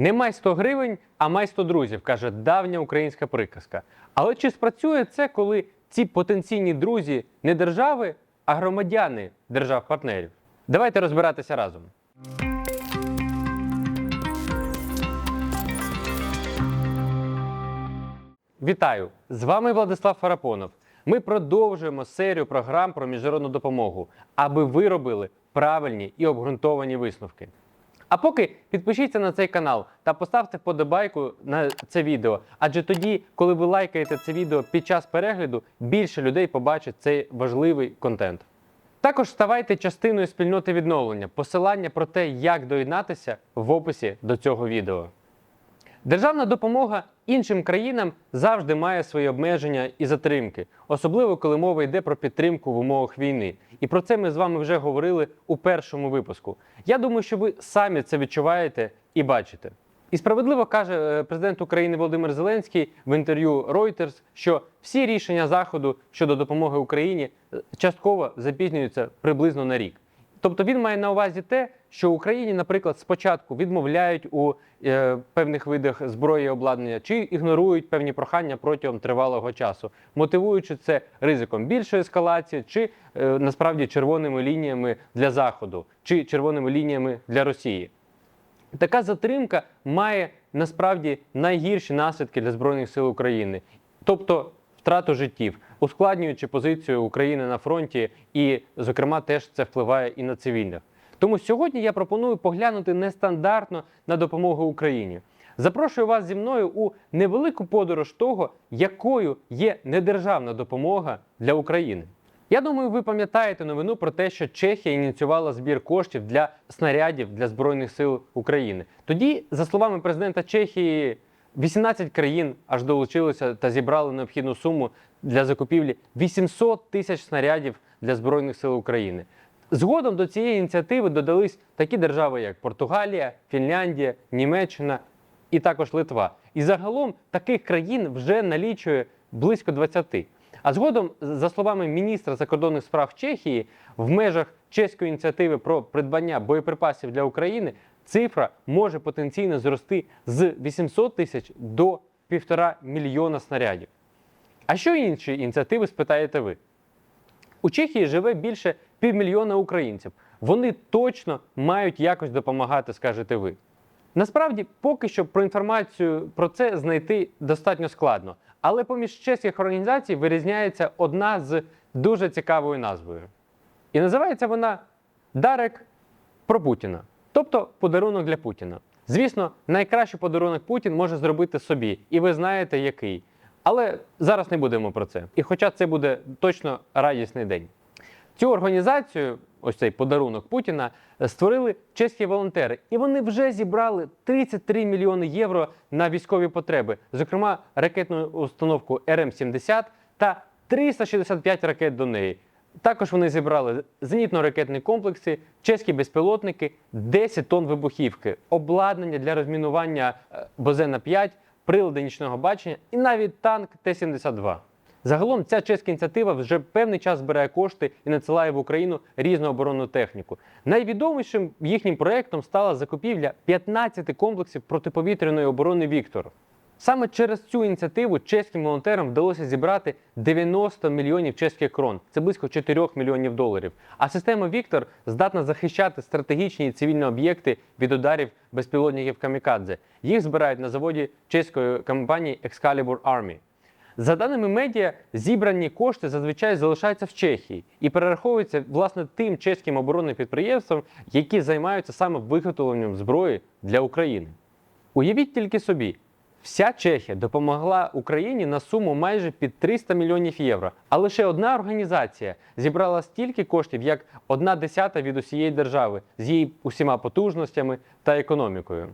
Не май 100 гривень, а май 100 друзів, каже давня українська приказка. Але чи спрацює це, коли ці потенційні друзі не держави, а громадяни держав-партнерів? Давайте розбиратися разом. Вітаю! З вами Владислав Фарапонов. Ми продовжуємо серію програм про міжнародну допомогу, аби ви робили правильні і обґрунтовані висновки. А поки підпишіться на цей канал та поставте вподобайку на це відео, адже тоді, коли ви лайкаєте це відео під час перегляду, більше людей побачить цей важливий контент. Також ставайте частиною спільноти відновлення. Посилання про те, як доєднатися в описі до цього відео. Державна допомога іншим країнам завжди має свої обмеження і затримки, особливо коли мова йде про підтримку в умовах війни. І про це ми з вами вже говорили у першому випуску. Я думаю, що ви самі це відчуваєте і бачите. І справедливо каже е, президент України Володимир Зеленський в інтерв'ю Reuters, що всі рішення Заходу щодо допомоги Україні е, частково запізнюються приблизно на рік. Тобто він має на увазі те, що Україні, наприклад, спочатку відмовляють у е, певних видах зброї і обладнання чи ігнорують певні прохання протягом тривалого часу, мотивуючи це ризиком більшої ескалації, чи е, насправді червоними лініями для Заходу, чи червоними лініями для Росії. Така затримка має насправді найгірші наслідки для Збройних сил України, тобто втрату життів, ускладнюючи позицію України на фронті, і, зокрема, теж це впливає і на цивільних. Тому сьогодні я пропоную поглянути нестандартно на допомогу Україні. Запрошую вас зі мною у невелику подорож того, якою є недержавна допомога для України. Я думаю, ви пам'ятаєте новину про те, що Чехія ініціювала збір коштів для снарядів для Збройних сил України. Тоді, за словами президента Чехії, 18 країн аж долучилися та зібрали необхідну суму для закупівлі 800 тисяч снарядів для Збройних сил України. Згодом до цієї ініціативи додались такі держави, як Португалія, Фінляндія, Німеччина і також Литва. І загалом таких країн вже налічує близько 20. А згодом, за словами міністра закордонних справ Чехії, в межах чеської ініціативи про придбання боєприпасів для України цифра може потенційно зрости з 800 тисяч до 1,5 мільйона снарядів. А що інші ініціативи спитаєте ви? У Чехії живе більше півмільйона українців. Вони точно мають якось допомагати, скажете ви. Насправді, поки що про інформацію про це знайти достатньо складно. Але поміж чеських організацій вирізняється одна з дуже цікавою назвою. І називається вона Дарек про Путіна, тобто подарунок для Путіна. Звісно, найкращий подарунок Путін може зробити собі, і ви знаєте який. Але зараз не будемо про це. І хоча це буде точно радісний день. Цю організацію, ось цей подарунок Путіна, створили чеські волонтери, і вони вже зібрали 33 мільйони євро на військові потреби, зокрема ракетну установку РМ-70 та 365 ракет до неї. Також вони зібрали зенітно-ракетні комплекси, чеські безпілотники, 10 тонн вибухівки, обладнання для розмінування е, Бозена 5 прилади нічного бачення і навіть танк Т-72. Загалом ця чеська ініціатива вже певний час збирає кошти і надсилає в Україну різну оборонну техніку. Найвідомішим їхнім проєктом стала закупівля 15 комплексів протиповітряної оборони Віктор. Саме через цю ініціативу чеським волонтерам вдалося зібрати 90 мільйонів чеських крон, це близько 4 мільйонів доларів. А система Віктор здатна захищати стратегічні і цивільні об'єкти від ударів безпілотників Камікадзе. Їх збирають на заводі чеської компанії Excalibur Army. За даними медіа, зібрані кошти зазвичай залишаються в Чехії і перераховуються власне тим чеським оборонним підприємствам, які займаються саме виготовленням зброї для України. Уявіть тільки собі, вся Чехія допомогла Україні на суму майже під 300 мільйонів євро. А лише одна організація зібрала стільки коштів, як одна десята від усієї держави з її усіма потужностями та економікою.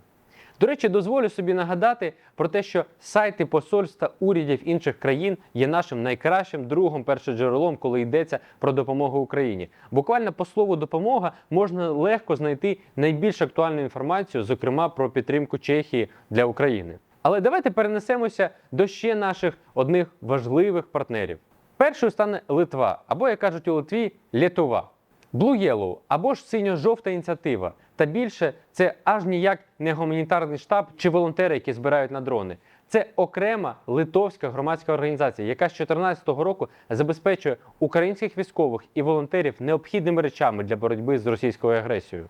До речі, дозволю собі нагадати про те, що сайти посольств та урядів інших країн є нашим найкращим другом першоджерелом, коли йдеться про допомогу Україні. Буквально по слову допомога можна легко знайти найбільш актуальну інформацію, зокрема про підтримку Чехії для України. Але давайте перенесемося до ще наших одних важливих партнерів. Першою стане Литва, або, як кажуть у Литві, Літова. Blue Yellow або ж синьо-жовта ініціатива та більше це аж ніяк не гуманітарний штаб чи волонтери, які збирають на дрони. Це окрема литовська громадська організація, яка з 2014 року забезпечує українських військових і волонтерів необхідними речами для боротьби з російською агресією.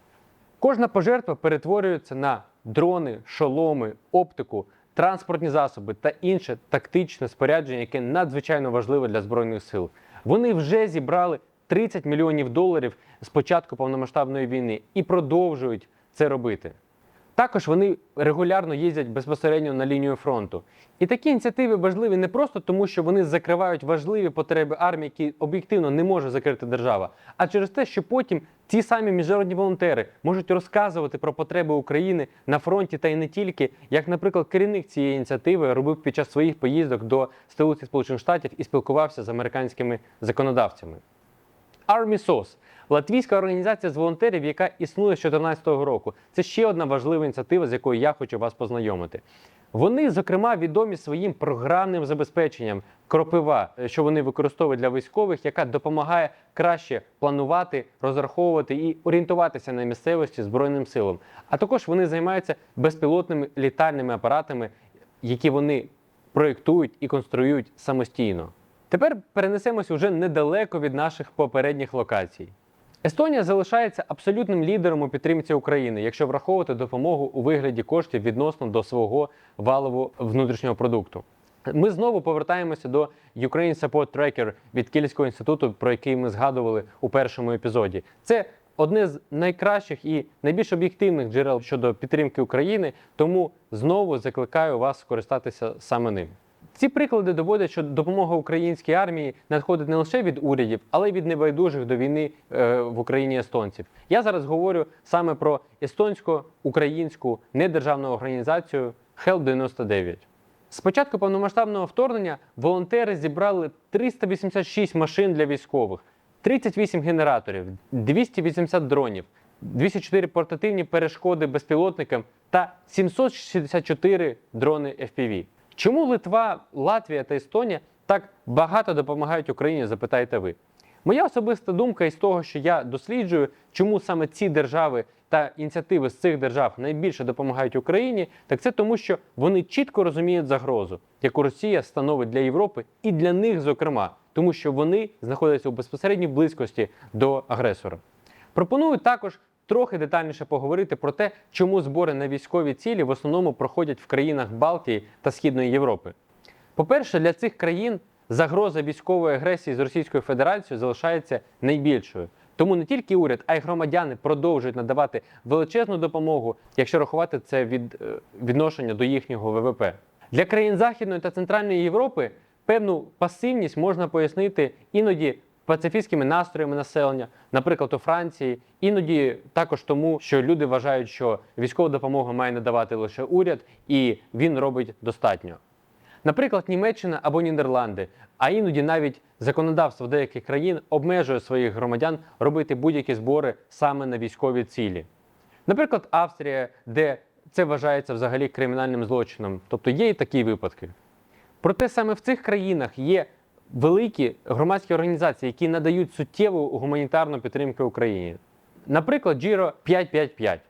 Кожна пожертва перетворюється на дрони, шоломи, оптику, транспортні засоби та інше тактичне спорядження, яке надзвичайно важливе для збройних сил. Вони вже зібрали 30 мільйонів доларів з початку повномасштабної війни і продовжують це робити. Також вони регулярно їздять безпосередньо на лінію фронту. І такі ініціативи важливі не просто тому, що вони закривають важливі потреби армії, які об'єктивно не може закрити держава, а через те, що потім ті самі міжнародні волонтери можуть розказувати про потреби України на фронті та й не тільки, як, наприклад, керівник цієї ініціативи робив під час своїх поїздок до столиці Сполучених Штатів і спілкувався з американськими законодавцями. Army SOS – латвійська організація з волонтерів, яка існує з 2014 року. Це ще одна важлива ініціатива, з якою я хочу вас познайомити. Вони, зокрема, відомі своїм програмним забезпеченням кропива, що вони використовують для військових, яка допомагає краще планувати, розраховувати і орієнтуватися на місцевості збройним силам. А також вони займаються безпілотними літальними апаратами, які вони проєктують і конструюють самостійно. Тепер перенесемось уже недалеко від наших попередніх локацій. Естонія залишається абсолютним лідером у підтримці України, якщо враховувати допомогу у вигляді коштів відносно до свого валового внутрішнього продукту. Ми знову повертаємося до Ukraine Support Tracker від Кільського інституту, про який ми згадували у першому епізоді. Це одне з найкращих і найбільш об'єктивних джерел щодо підтримки України, тому знову закликаю вас скористатися саме ним. Ці приклади доводять, що допомога українській армії надходить не лише від урядів, але й від небайдужих до війни е, в Україні естонців. Я зараз говорю саме про естонсько-українську недержавну організацію Help 99. З початку повномасштабного вторгнення волонтери зібрали 386 машин для військових, 38 генераторів, 280 дронів, 204 портативні перешкоди безпілотникам та 764 дрони FPV. Чому Литва, Латвія та Естонія так багато допомагають Україні? Запитаєте ви. Моя особиста думка із того, що я досліджую, чому саме ці держави та ініціативи з цих держав найбільше допомагають Україні, так це тому, що вони чітко розуміють загрозу, яку Росія становить для Європи і для них, зокрема, тому що вони знаходяться у безпосередній близькості до агресора. Пропоную також трохи детальніше поговорити про те, чому збори на військові цілі в основному проходять в країнах Балтії та Східної Європи. По-перше, для цих країн загроза військової агресії з Російською Федерацією залишається найбільшою. Тому не тільки уряд, а й громадяни продовжують надавати величезну допомогу, якщо рахувати це від е, відношення до їхнього ВВП. Для країн Західної та Центральної Європи певну пасивність можна пояснити іноді пацифістськими настроями населення, наприклад, у Франції, іноді також тому, що люди вважають, що військову допомогу має надавати лише уряд, і він робить достатньо. Наприклад, Німеччина або Нідерланди, а іноді навіть законодавство деяких країн обмежує своїх громадян робити будь-які збори саме на військові цілі. Наприклад, Австрія, де це вважається взагалі кримінальним злочином, тобто є і такі випадки. Проте саме в цих країнах є великі громадські організації, які надають суттєву гуманітарну підтримку Україні. Наприклад, Giro 555.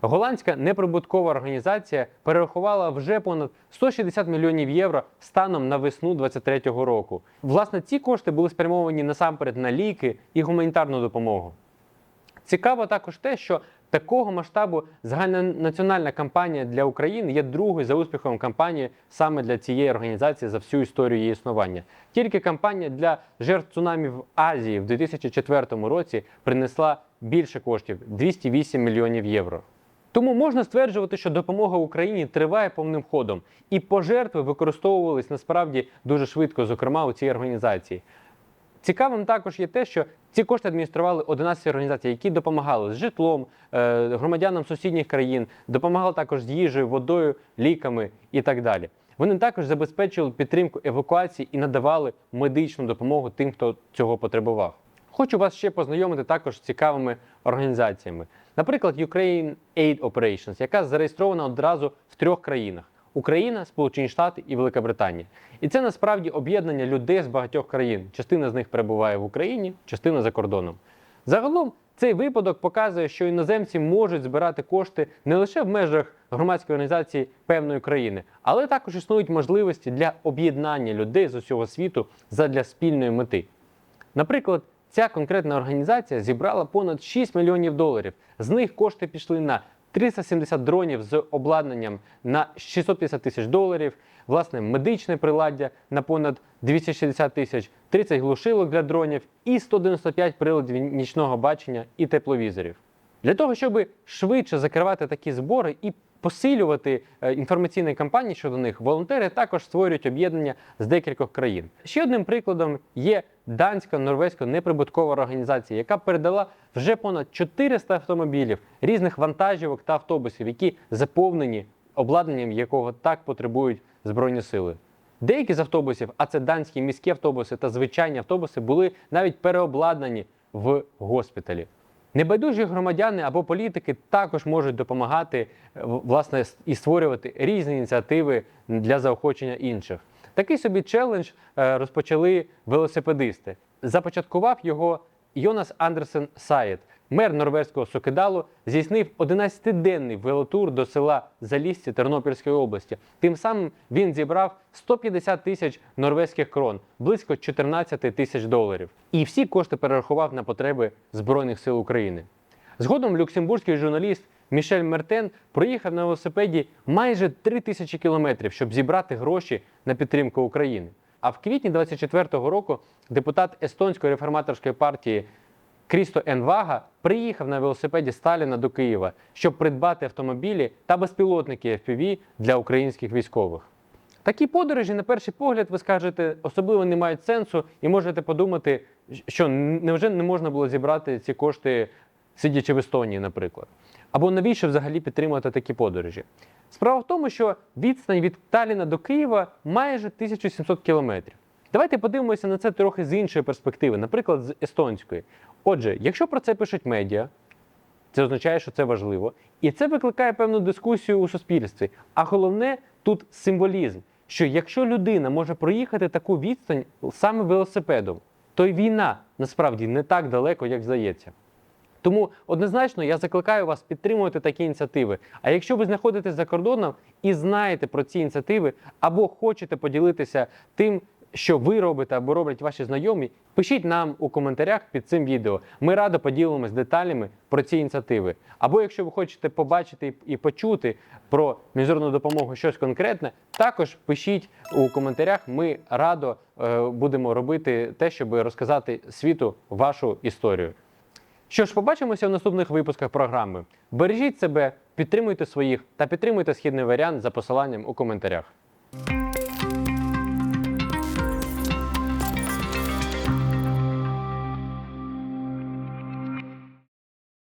Голландська неприбуткова організація перерахувала вже понад 160 мільйонів євро станом на весну 2023 року. Власне, ці кошти були спрямовані насамперед на ліки і гуманітарну допомогу. Цікаво також те, що такого масштабу загальнонаціональна кампанія для України є другою за успіхом кампанії саме для цієї організації за всю історію її існування. Тільки кампанія для жертв цунамі в Азії в 2004 році принесла більше коштів 208 мільйонів євро. Тому можна стверджувати, що допомога Україні триває повним ходом, і пожертви використовувались насправді дуже швидко, зокрема у цій організації. Цікавим також є те, що ці кошти адміністрували 11 організацій, які допомагали з житлом, е, громадянам сусідніх країн, допомагали також з їжею, водою, ліками і так далі. Вони також забезпечували підтримку евакуації і надавали медичну допомогу тим, хто цього потребував. Хочу вас ще познайомити також з цікавими організаціями. Наприклад, Ukraine Aid Operations, яка зареєстрована одразу в трьох країнах: Україна, Сполучені Штати і Велика Британія. І це насправді об'єднання людей з багатьох країн. Частина з них перебуває в Україні, частина за кордоном. Загалом Цей випадок показує, що іноземці можуть збирати кошти не лише в межах громадської організації певної країни, але також існують можливості для об'єднання людей з усього світу задля спільної мети. Наприклад, ця конкретна організація зібрала понад 6 мільйонів доларів. З них кошти пішли на 370 дронів з обладнанням на 650 тисяч доларів, власне, медичне приладдя на понад 260 тисяч, 30 глушилок для дронів і 195 приладів нічного бачення і тепловізорів. Для того, щоб швидше закривати такі збори і посилювати е, інформаційні кампанії щодо них, волонтери також створюють об'єднання з декількох країн. Ще одним прикладом є данська норвезька неприбуткова організація, яка передала вже понад 400 автомобілів, різних вантажівок та автобусів, які заповнені обладнанням, якого так потребують збройні сили. Деякі з автобусів, а це данські міські автобуси та звичайні автобуси, були навіть переобладнані в госпіталі. Небайдужі громадяни або політики також можуть допомагати е, власне і створювати різні ініціативи для заохочення інших. Такий собі челендж е, розпочали велосипедисти. Започаткував його Йонас Андерсен Саєт, мер норвезького Сокедалу, здійснив 11-денний велотур до села Залісці Тернопільської області. Тим самим він зібрав 150 тисяч норвезьких крон, близько 14 тисяч доларів. І всі кошти перерахував на потреби Збройних сил України. Згодом люксембурзький журналіст Мішель Мертен проїхав на велосипеді майже 3 тисячі кілометрів, щоб зібрати гроші на підтримку України. А в квітні 24-го року депутат естонської реформаторської партії Крісто Енвага приїхав на велосипеді Сталіна до Києва, щоб придбати автомобілі та безпілотники FPV для українських військових. Такі подорожі, на перший погляд, ви скажете, особливо не мають сенсу, і можете подумати, що невже не можна було зібрати ці кошти, сидячи в Естонії, наприклад. Або навіщо взагалі підтримувати такі подорожі? Справа в тому, що відстань від Таліна до Києва майже 1700 кілометрів. Давайте подивимося на це трохи з іншої перспективи, наприклад, з естонської. Отже, якщо про це пишуть медіа, це означає, що це важливо, і це викликає певну дискусію у суспільстві. А головне тут символізм, що якщо людина може проїхати таку відстань саме велосипедом, то й війна насправді не так далеко, як здається. Тому однозначно я закликаю вас підтримувати такі ініціативи. А якщо ви знаходитесь за кордоном і знаєте про ці ініціативи, або хочете поділитися тим, що ви робите або роблять ваші знайомі, пишіть нам у коментарях під цим відео. Ми радо поділимось деталями про ці ініціативи. Або якщо ви хочете побачити і почути про міжнародну допомогу щось конкретне, також пишіть у коментарях. Ми радо е, будемо робити те, щоб розказати світу вашу історію. Що ж, побачимося в наступних випусках програми. Бережіть себе, підтримуйте своїх та підтримуйте східний варіант за посиланням у коментарях.